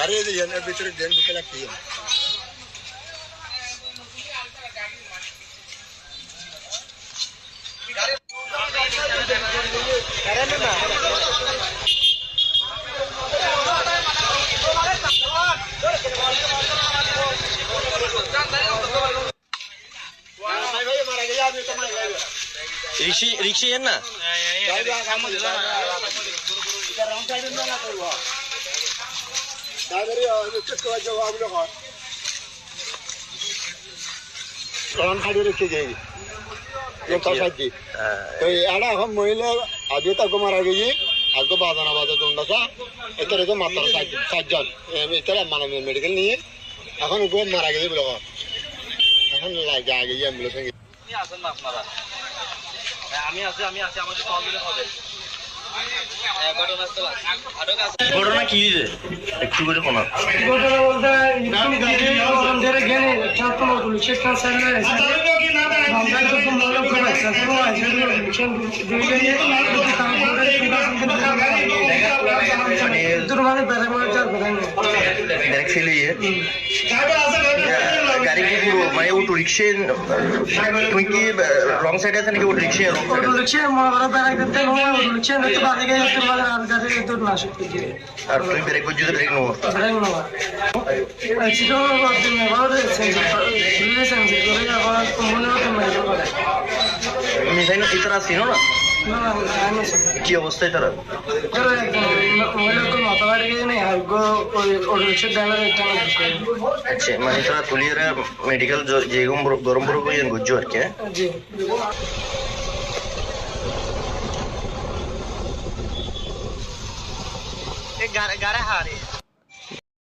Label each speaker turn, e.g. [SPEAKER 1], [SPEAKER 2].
[SPEAKER 1] ಗಾಡಿಯಲ್ಲಿ
[SPEAKER 2] ಏನು ಬಿಸಿರು ಏನು ಬಿಸಿಲು ಟೀ ರಿಕ್ಷಿ ರಿಕ್ಷಿ ಏನ মহিলা আগে তাকে মারা গেছি। আজকে বাজানা বাজা দণ্ডাসা এতে তো মাত্র সাতজন। এতে মানে মেডিকেল নিয়ে। এখন উপরে মারা গেছে বলে। এখন লাগে আগে অ্যাম্বুলেন্স
[SPEAKER 1] হ্যাঁ, আমি আছি আমি আছি আমাকে কল দিলে হবে। ঘটনা কি হয়েছে একটু করে শোনান
[SPEAKER 3] ঘটনা বলতে একটু গাড়ি গরম ধরে গেলে চারটা মতো লিখে ট্রান্সফার হয়েছে আমরা তো তোমরা লোক করে ট্রান্সফার হয়েছে দুই জনে দুটো কাম করে দুটো মানে বেড়ে মারা যার বেড়ে
[SPEAKER 1] ডাইরেক্ট ফেলে মানে অটো রিক্সে তুমি কি রং সাইডে আছে নাকি অটো রিক্সে
[SPEAKER 3] অটো রিক্সা মনে করো বেড়ে করতে নয় অটো রিক্সা তো বাজে গিয়ে তোর বাজে আর গাড়ি তো না শুনতে
[SPEAKER 1] আর তুমি ব্রেক বুঝে ব্রেক নো ব্রেক নো
[SPEAKER 3] আচ্ছা তো আপনি দিন সেন্সর সেন্সি সেন্সি করে আবার মনে হতে মানে করে।
[SPEAKER 1] মিসাইল ইতরা সিনো না
[SPEAKER 3] না না?
[SPEAKER 1] কি অবস্থায় তারা আচ্ছা মানে তারা তুলিয়ারা মেডিকেল যে গরম বড় করে গুজ্জু আর কি হ্যাঁ?
[SPEAKER 3] জি
[SPEAKER 1] হারে